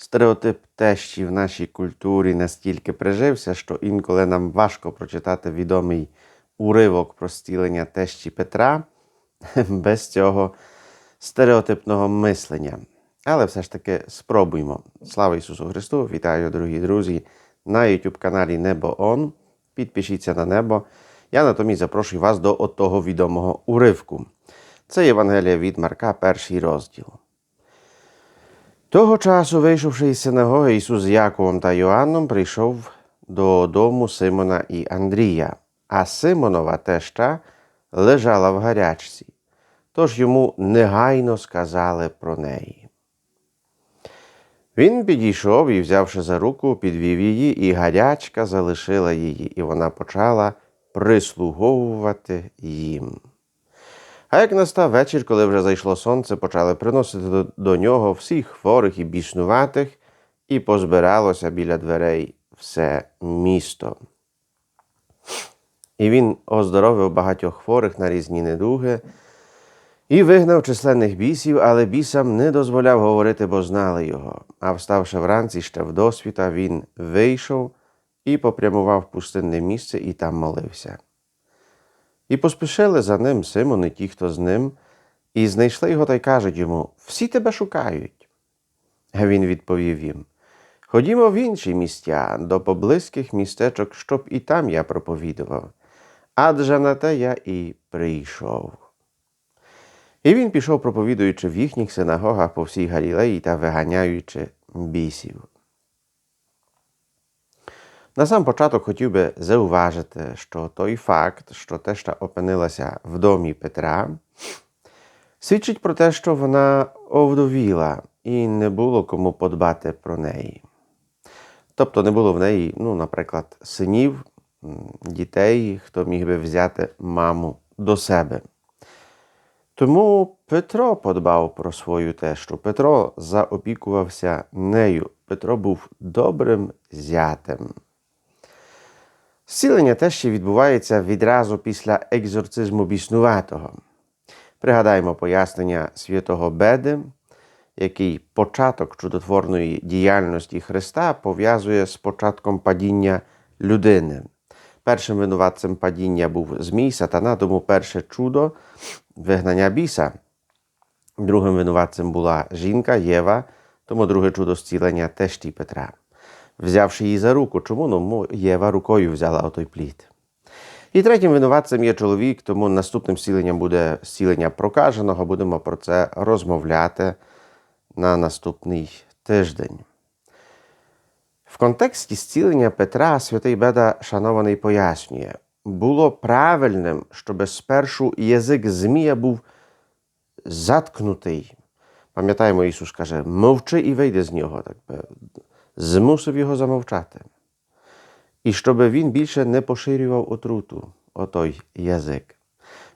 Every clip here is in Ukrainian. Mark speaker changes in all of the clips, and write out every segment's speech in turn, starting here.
Speaker 1: Стереотип тещі в нашій культурі настільки прижився, що інколи нам важко прочитати відомий уривок про стілення тещі Петра без цього стереотипного мислення. Але все ж таки спробуймо. Слава Ісусу Христу! Вітаю, дорогі друзі, на YouTube каналі Небо Он. Підпишіться на небо. Я натомість запрошую вас до отого відомого уривку. Це Євангелія від Марка, перший розділ. Того часу, вийшовши із синагоги, Ісус з Яковом та Йоанном прийшов до дому Симона і Андрія, а Симонова теща лежала в гарячці. Тож йому негайно сказали про неї. Він підійшов і, взявши за руку, підвів її, і гарячка залишила її, і вона почала прислуговувати їм. А як настав вечір, коли вже зайшло сонце, почали приносити до, до нього всіх хворих і біснуватих, і позбиралося біля дверей все місто. І він оздоровив багатьох хворих на різні недуги і вигнав численних бісів, але бісам не дозволяв говорити, бо знали його. А вставши вранці ще в досвіта, він вийшов і попрямував в пустинне місце і там молився. І поспішили за ним Симон і ті, хто з ним, і знайшли його та й кажуть йому: Всі тебе шукають. А він відповів їм: Ходімо в інші місця, до поблизьких містечок, щоб і там я проповідував. Адже на те я і прийшов. І він пішов, проповідуючи в їхніх синагогах по всій Галілеї та виганяючи бісів. На сам початок хотів би зауважити, що той факт, що теща опинилася в домі Петра, свідчить про те, що вона овдовіла і не було кому подбати про неї. Тобто не було в неї, ну, наприклад, синів, дітей, хто міг би взяти маму до себе. Тому Петро подбав про свою тещу. Петро заопікувався нею. Петро був добрим зятем. Зцілення тещі відбувається відразу після екзорцизму біснуватого. Пригадаємо пояснення святого Беди, який початок чудотворної діяльності Христа пов'язує з початком падіння людини. Першим винуватцем падіння був Змій, сатана, тому перше чудо вигнання біса. Другим винуватцем була жінка Єва, тому друге чудо зцілення тещі Петра. Взявши її за руку, чому ну, Єва рукою взяла отой плід. І третім винуватцем є чоловік, тому наступним зціленням буде зцілення прокаженого. Будемо про це розмовляти на наступний тиждень. В контексті зцілення Петра святий Беда, шанований, пояснює, було правильним, щоб спершу язик Змія був заткнутий. Пам'ятаємо, Ісус каже, мовчи і вийди з нього, так би, змусив його замовчати. І щоб він більше не поширював отруту, отой язик.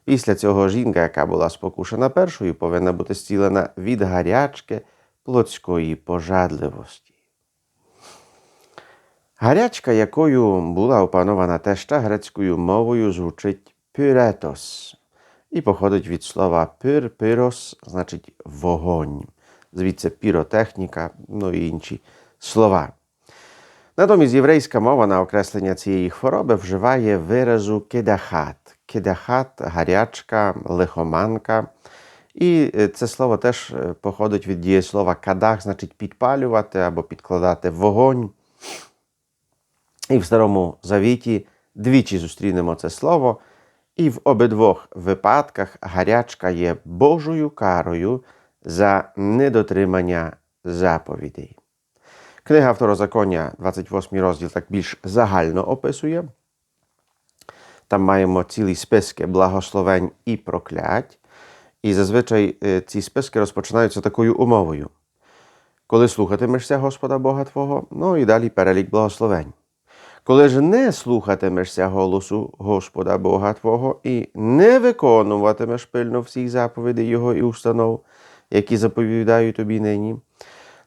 Speaker 1: Після цього жінка, яка була спокушена першою, повинна бути зцілена від гарячки плотської пожадливості. Гарячка, якою була опанована теща грецькою мовою, звучить пюретос і походить від слова пир, пирос, значить вогонь, звідси піротехніка, ну і інші слова. Натомість єврейська мова на окреслення цієї хвороби вживає виразу кедахат. Кедахат гарячка, лихоманка. І це слово теж походить від дієслова кадах, значить підпалювати або підкладати вогонь. І в Старому Завіті двічі зустрінемо це слово, і в обидвох випадках гарячка є Божою карою за недотримання заповідей. Книга Второзаконня, 28 розділ, так більш загально описує. Там маємо цілі списки благословень і проклять. І зазвичай ці списки розпочинаються такою умовою. Коли слухатимешся Господа Бога Твого, ну і далі перелік благословень. Коли ж не слухатимешся голосу Господа Бога Твого і не виконуватимеш пильно всіх заповідей Його і установ, які заповідаю тобі нині,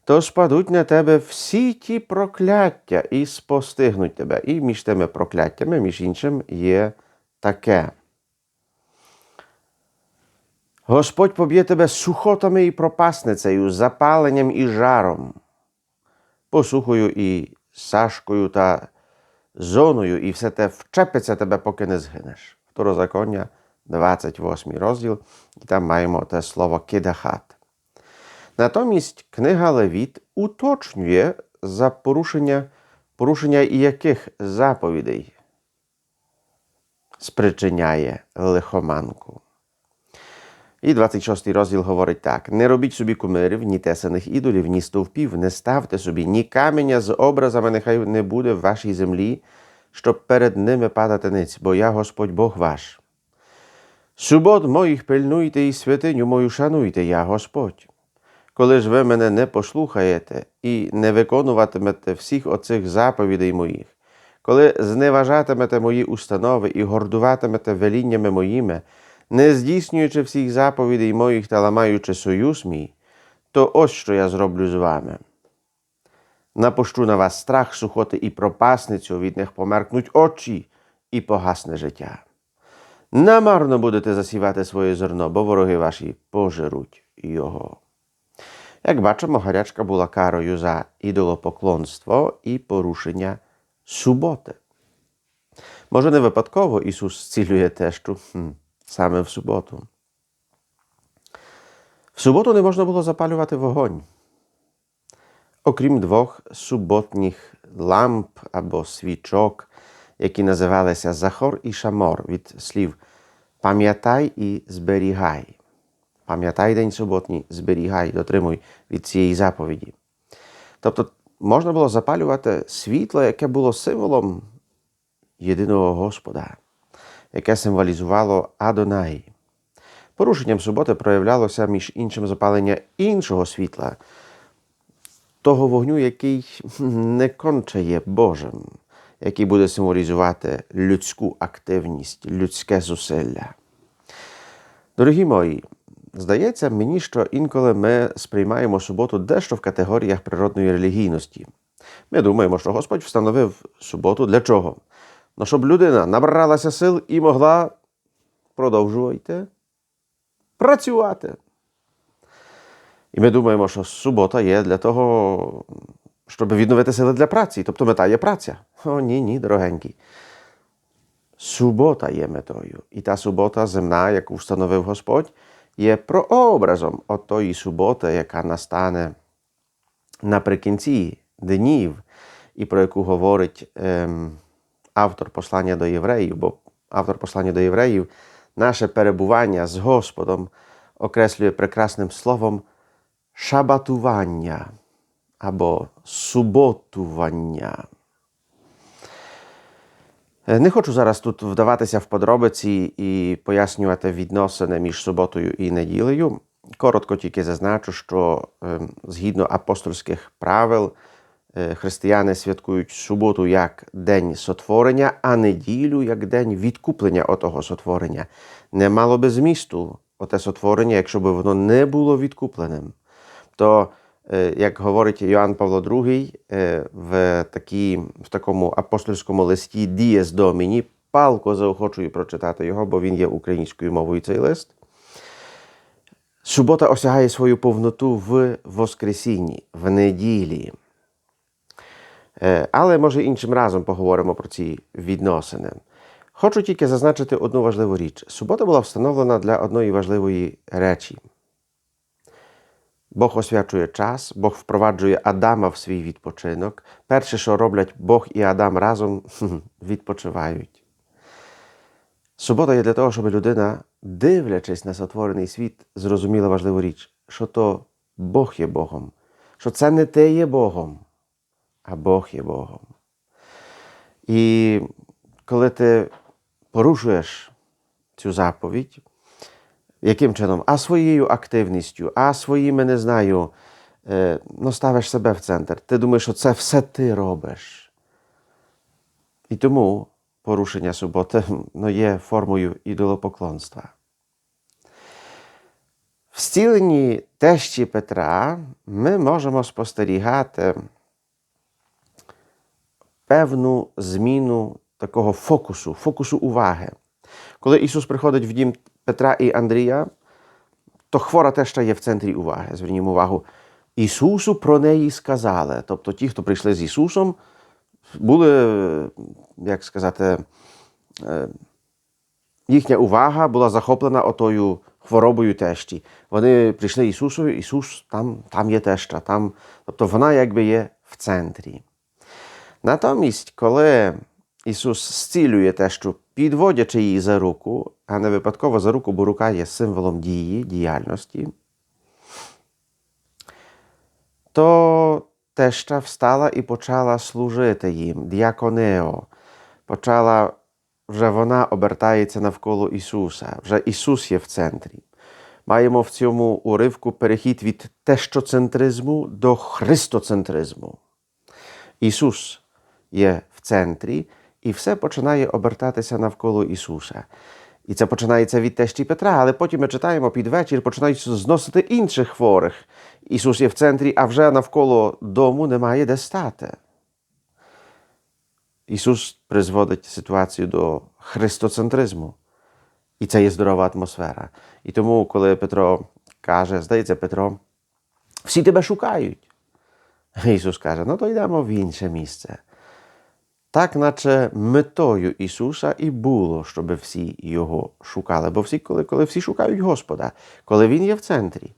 Speaker 1: то спадуть на тебе всі ті прокляття і спостигнуть тебе. І між тими прокляттями, між іншим, є таке. Господь поб'є тебе сухотами і пропасницею, запаленням і жаром. посухою і сашкою та зоною, і все те вчепиться тебе, поки не згинеш. Второзаконня, 28 розділ, і там маємо те слово кидахат. Натомість книга Левіт уточнює за порушення, порушення яких заповідей спричиняє лихоманку. І 26 розділ говорить так: не робіть собі кумирів, ні тесаних ідолів, ні стовпів, не ставте собі, ні каменя з образами, нехай не буде в вашій землі, щоб перед ними падати ниць, бо я Господь Бог ваш. Субот моїх пильнуйте і святиню мою шануйте, я Господь. Коли ж ви мене не послухаєте і не виконуватимете всіх оцих заповідей моїх, коли зневажатимете мої установи і гордуватимете веліннями моїми, не здійснюючи всіх заповідей моїх та ламаючи союз мій, то ось що я зроблю з вами. Напущу на вас страх, сухоти і пропасницю, від них померкнуть очі і погасне життя. Намарно будете засівати своє зерно, бо вороги ваші пожируть його. Як бачимо, гарячка була карою за ідолопоклонство і порушення суботи. Може, не випадково Ісус зцілює тещу хм, саме в суботу. В суботу не можна було запалювати вогонь. Окрім двох суботніх ламп або свічок, які називалися Захор і Шамор від слів пам'ятай і зберігай. Пам'ятай день суботній, зберігай, дотримуй від цієї заповіді. Тобто можна було запалювати світло, яке було символом єдиного Господа, яке символізувало Адонай. Порушенням суботи проявлялося між іншим запалення іншого світла, того вогню, який не конче є Божим, який буде символізувати людську активність, людське зусилля. Дорогі мої, здається мені, що інколи ми сприймаємо суботу дещо в категоріях природної релігійності. Ми думаємо, що Господь встановив суботу для чого? Ну, щоб людина набралася сил і могла продовжувати працювати. І ми думаємо, що субота є для того, щоб відновити сили для праці. Тобто мета є праця. О, ні, ні, дорогенькі. Субота є метою. І та субота земна, яку встановив Господь, є прообразом от тої суботи, яка настане наприкінці днів, і про яку говорить ем, автор послання до євреїв, бо автор послання до євреїв наше перебування з Господом окреслює прекрасним словом шабатування або суботування. Не хочу зараз тут вдаватися в подробиці і пояснювати відносини між суботою і неділею. Коротко тільки зазначу, що згідно апостольських правил християни святкують суботу як день сотворення, а неділю як день відкуплення отого сотворення. Не мало би змісту оте сотворення, якщо б воно не було відкупленим. То як говорить Йоанн Павло II в такі, в такому апостольському листі Дієс Доміні, палко заохочую прочитати його, бо він є українською мовою цей лист. Субота осягає свою повноту в Воскресінні, в неділі. Але, може, іншим разом поговоримо про ці відносини. Хочу тільки зазначити одну важливу річ. Субота була встановлена для одної важливої речі. Бог освячує час, Бог впроваджує Адама в свій відпочинок. Перше, що роблять Бог і Адам разом, відпочивають. Субота є для того, щоб людина, дивлячись на сотворений світ, зрозуміла важливу річ, що то Бог є Богом, що це не ти є Богом, а Бог є Богом. І коли ти порушуєш цю заповідь, яким чином? А своєю активністю, а своїми, не знаю, ну, ставиш себе в центр. Ти думаєш, що це все ти робиш. І тому порушення суботи ну, є формою ідолопоклонства. В зціленні тещі Петра ми можемо спостерігати певну зміну такого фокусу, фокусу уваги. Коли Ісус приходить в дім Петра і Андрія, то хвора теща є в центрі уваги. Звернімо увагу, Ісусу про неї сказали. Тобто ті, хто прийшли з Ісусом, були, як сказати, е, їхня увага була захоплена отою хворобою тещі. Вони прийшли Ісусу, Ісус там, там є теща, там, тобто вона якби є в центрі. Натомість, коли Ісус зцілює тещу, підводячи її за руку, а не випадково за руку, бо рука є символом дії, діяльності, то теща встала і почала служити їм, діаконео. Почала, вже вона обертається навколо Ісуса, вже Ісус є в центрі. Маємо в цьому уривку перехід від тещоцентризму до христоцентризму. Ісус є в центрі, і все починає обертатися навколо Ісуса. І це починається від тещі Петра, але потім ми читаємо під вечір, починають зносити інших хворих. Ісус є в центрі, а вже навколо дому немає де стати. Ісус призводить ситуацію до христоцентризму. І це є здорова атмосфера. І тому, коли Петро каже, здається, Петро, всі тебе шукають. Ісус каже, ну то йдемо в інше місце. Так, наче метою Ісуса і було, щоб всі Його шукали. Бо всі, коли, коли всі шукають Господа, коли Він є в центрі,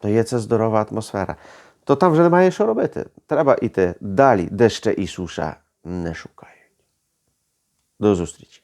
Speaker 1: то є це здорова атмосфера. То там вже немає що робити. Треба йти далі, де ще Ісуса не шукають. До зустрічі!